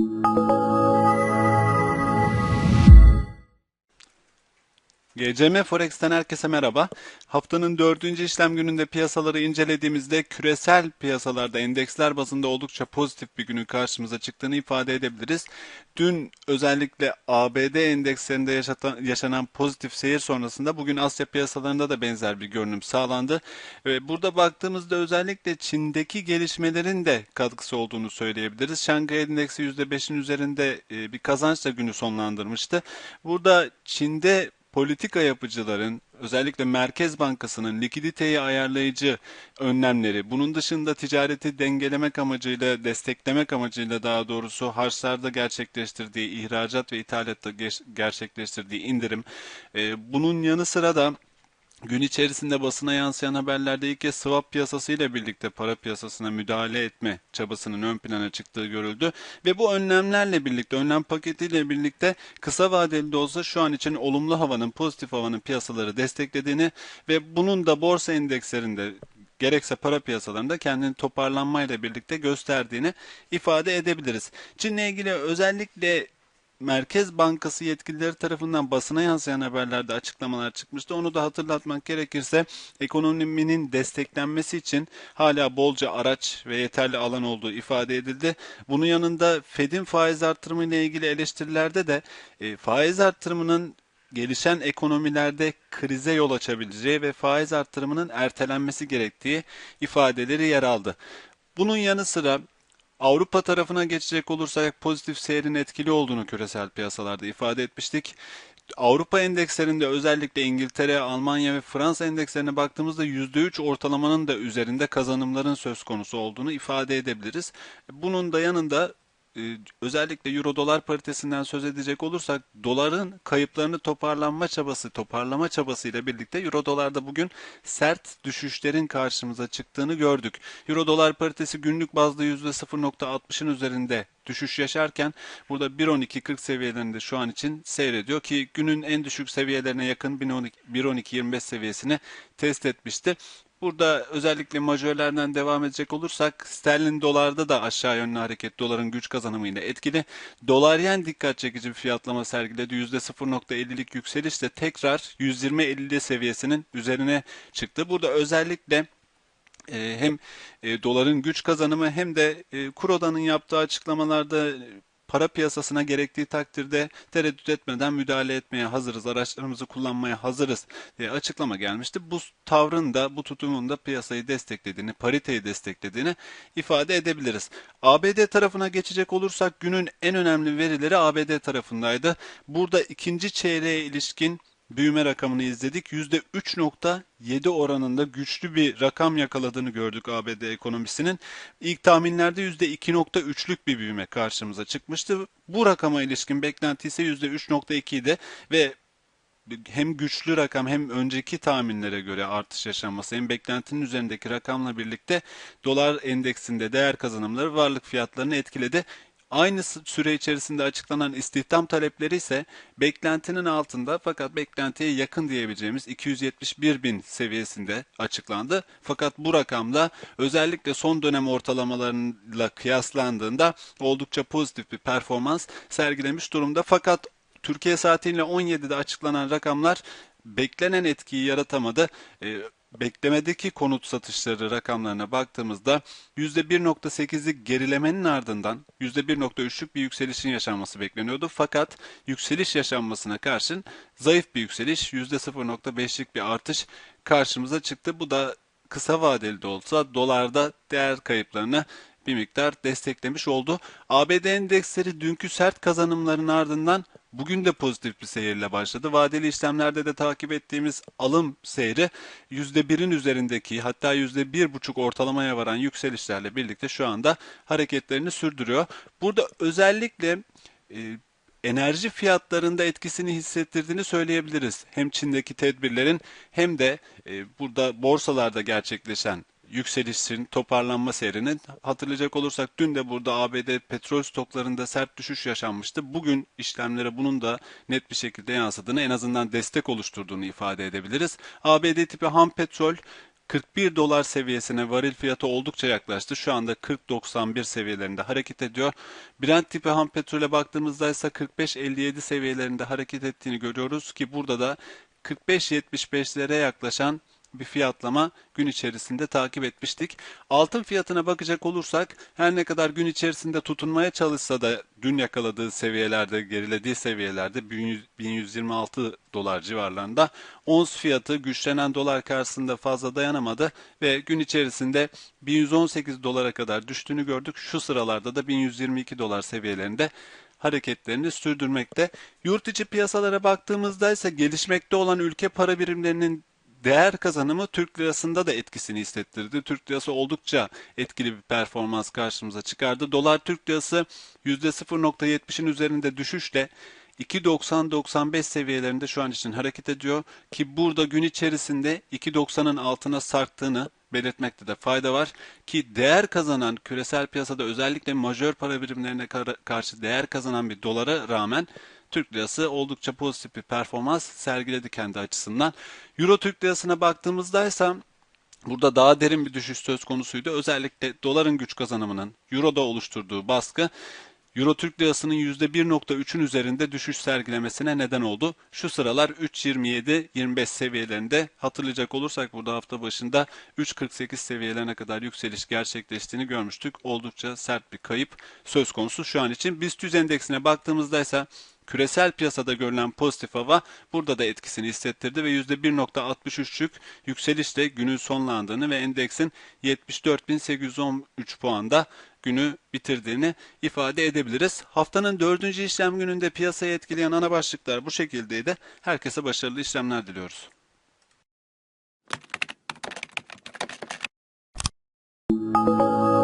Música GCM Forex'ten herkese merhaba. Haftanın dördüncü işlem gününde piyasaları incelediğimizde küresel piyasalarda endeksler bazında oldukça pozitif bir günün karşımıza çıktığını ifade edebiliriz. Dün özellikle ABD endekslerinde yaşatan, yaşanan pozitif seyir sonrasında bugün Asya piyasalarında da benzer bir görünüm sağlandı. Burada baktığımızda özellikle Çin'deki gelişmelerin de katkısı olduğunu söyleyebiliriz. Şanghay Endeksi %5'in üzerinde e, bir kazançla günü sonlandırmıştı. Burada Çin'de politika yapıcıların özellikle Merkez Bankası'nın likiditeyi ayarlayıcı önlemleri, bunun dışında ticareti dengelemek amacıyla, desteklemek amacıyla daha doğrusu harçlarda gerçekleştirdiği ihracat ve ithalatta gerçekleştirdiği indirim, e, bunun yanı sıra da Gün içerisinde basına yansıyan haberlerde ilk kez swap piyasası ile birlikte para piyasasına müdahale etme çabasının ön plana çıktığı görüldü. Ve bu önlemlerle birlikte, önlem paketiyle birlikte kısa vadeli de olsa şu an için olumlu havanın, pozitif havanın piyasaları desteklediğini ve bunun da borsa endekslerinde gerekse para piyasalarında kendini toparlanmayla birlikte gösterdiğini ifade edebiliriz. Çin'le ilgili özellikle Merkez Bankası yetkilileri tarafından basına yansıyan haberlerde açıklamalar çıkmıştı. Onu da hatırlatmak gerekirse ekonominin desteklenmesi için hala bolca araç ve yeterli alan olduğu ifade edildi. Bunun yanında Fed'in faiz artırımı ile ilgili eleştirilerde de e, faiz artırımının gelişen ekonomilerde krize yol açabileceği ve faiz artırımının ertelenmesi gerektiği ifadeleri yer aldı. Bunun yanı sıra Avrupa tarafına geçecek olursak pozitif seyrin etkili olduğunu küresel piyasalarda ifade etmiştik. Avrupa endekslerinde özellikle İngiltere, Almanya ve Fransa endekslerine baktığımızda %3 ortalamanın da üzerinde kazanımların söz konusu olduğunu ifade edebiliriz. Bunun da yanında özellikle euro dolar paritesinden söz edecek olursak doların kayıplarını toparlanma çabası, toparlama çabasıyla birlikte euro dolarda bugün sert düşüşlerin karşımıza çıktığını gördük. Euro dolar paritesi günlük bazda %0.60'ın üzerinde düşüş yaşarken burada 1.12.40 seviyelerinde şu an için seyrediyor ki günün en düşük seviyelerine yakın 1.12.25 seviyesini test etmişti. Burada özellikle majörlerden devam edecek olursak sterlin dolarda da aşağı yönlü hareket doların güç kazanımıyla etkili. Dolar yen dikkat çekici bir fiyatlama sergiledi. %0.50'lik yükselişle tekrar 120.50 seviyesinin üzerine çıktı. Burada özellikle e, hem e, doların güç kazanımı hem de e, Kuroda'nın yaptığı açıklamalarda para piyasasına gerektiği takdirde tereddüt etmeden müdahale etmeye hazırız, araçlarımızı kullanmaya hazırız diye açıklama gelmişti. Bu tavrın da bu tutumun da piyasayı desteklediğini, pariteyi desteklediğini ifade edebiliriz. ABD tarafına geçecek olursak günün en önemli verileri ABD tarafındaydı. Burada ikinci çeyreğe ilişkin büyüme rakamını izledik. %3.7 oranında güçlü bir rakam yakaladığını gördük ABD ekonomisinin. İlk tahminlerde %2.3'lük bir büyüme karşımıza çıkmıştı. Bu rakama ilişkin beklenti ise %3.2 idi ve hem güçlü rakam hem önceki tahminlere göre artış yaşanması hem beklentinin üzerindeki rakamla birlikte dolar endeksinde değer kazanımları varlık fiyatlarını etkiledi. Aynı süre içerisinde açıklanan istihdam talepleri ise beklentinin altında fakat beklentiye yakın diyebileceğimiz 271 bin seviyesinde açıklandı. Fakat bu rakamda özellikle son dönem ortalamalarıyla kıyaslandığında oldukça pozitif bir performans sergilemiş durumda. Fakat Türkiye saatiyle 17'de açıklanan rakamlar beklenen etkiyi yaratamadı. Ee, beklemedeki konut satışları rakamlarına baktığımızda %1.8'lik gerilemenin ardından %1.3'lük bir yükselişin yaşanması bekleniyordu. Fakat yükseliş yaşanmasına karşın zayıf bir yükseliş %0.5'lik bir artış karşımıza çıktı. Bu da kısa vadeli de olsa dolarda değer kayıplarını bir miktar desteklemiş oldu. ABD endeksleri dünkü sert kazanımların ardından bugün de pozitif bir seyirle başladı. Vadeli işlemlerde de takip ettiğimiz alım seyri %1'in üzerindeki hatta %1,5 ortalamaya varan yükselişlerle birlikte şu anda hareketlerini sürdürüyor. Burada özellikle e, enerji fiyatlarında etkisini hissettirdiğini söyleyebiliriz. Hem Çin'deki tedbirlerin hem de e, burada borsalarda gerçekleşen yükselişin, toparlanma seyrinin hatırlayacak olursak dün de burada ABD petrol stoklarında sert düşüş yaşanmıştı. Bugün işlemlere bunun da net bir şekilde yansıdığını en azından destek oluşturduğunu ifade edebiliriz. ABD tipi ham petrol 41 dolar seviyesine varil fiyatı oldukça yaklaştı. Şu anda 40.91 seviyelerinde hareket ediyor. Brent tipi ham petrole baktığımızda ise 45.57 seviyelerinde hareket ettiğini görüyoruz ki burada da 45.75'lere yaklaşan bir fiyatlama gün içerisinde takip etmiştik. Altın fiyatına bakacak olursak her ne kadar gün içerisinde tutunmaya çalışsa da dün yakaladığı seviyelerde, gerilediği seviyelerde 1100 1126 dolar civarlarında ons fiyatı güçlenen dolar karşısında fazla dayanamadı ve gün içerisinde 1118 dolara kadar düştüğünü gördük. Şu sıralarda da 1122 dolar seviyelerinde hareketlerini sürdürmekte. Yurt içi piyasalara baktığımızda ise gelişmekte olan ülke para birimlerinin değer kazanımı Türk lirasında da etkisini hissettirdi. Türk lirası oldukça etkili bir performans karşımıza çıkardı. Dolar Türk lirası %0.70'in üzerinde düşüşle 2.90-95 seviyelerinde şu an için hareket ediyor ki burada gün içerisinde 2.90'ın altına sarktığını belirtmekte de fayda var ki değer kazanan küresel piyasada özellikle majör para birimlerine kar- karşı değer kazanan bir dolara rağmen Türk lirası oldukça pozitif bir performans sergiledi kendi açısından. Euro Türk lirasına baktığımızda ise Burada daha derin bir düşüş söz konusuydu. Özellikle doların güç kazanımının Euro'da oluşturduğu baskı Euro Türk Lirası'nın %1.3'ün üzerinde düşüş sergilemesine neden oldu. Şu sıralar 3.27-25 seviyelerinde hatırlayacak olursak burada hafta başında 3.48 seviyelerine kadar yükseliş gerçekleştiğini görmüştük. Oldukça sert bir kayıp söz konusu şu an için. BIST 100 endeksine baktığımızda ise küresel piyasada görülen pozitif hava burada da etkisini hissettirdi ve %1.63'lük yükselişle günün sonlandığını ve endeksin 74.813 puanda günü bitirdiğini ifade edebiliriz. Haftanın dördüncü işlem gününde piyasayı etkileyen ana başlıklar bu şekildeydi. Herkese başarılı işlemler diliyoruz. Thank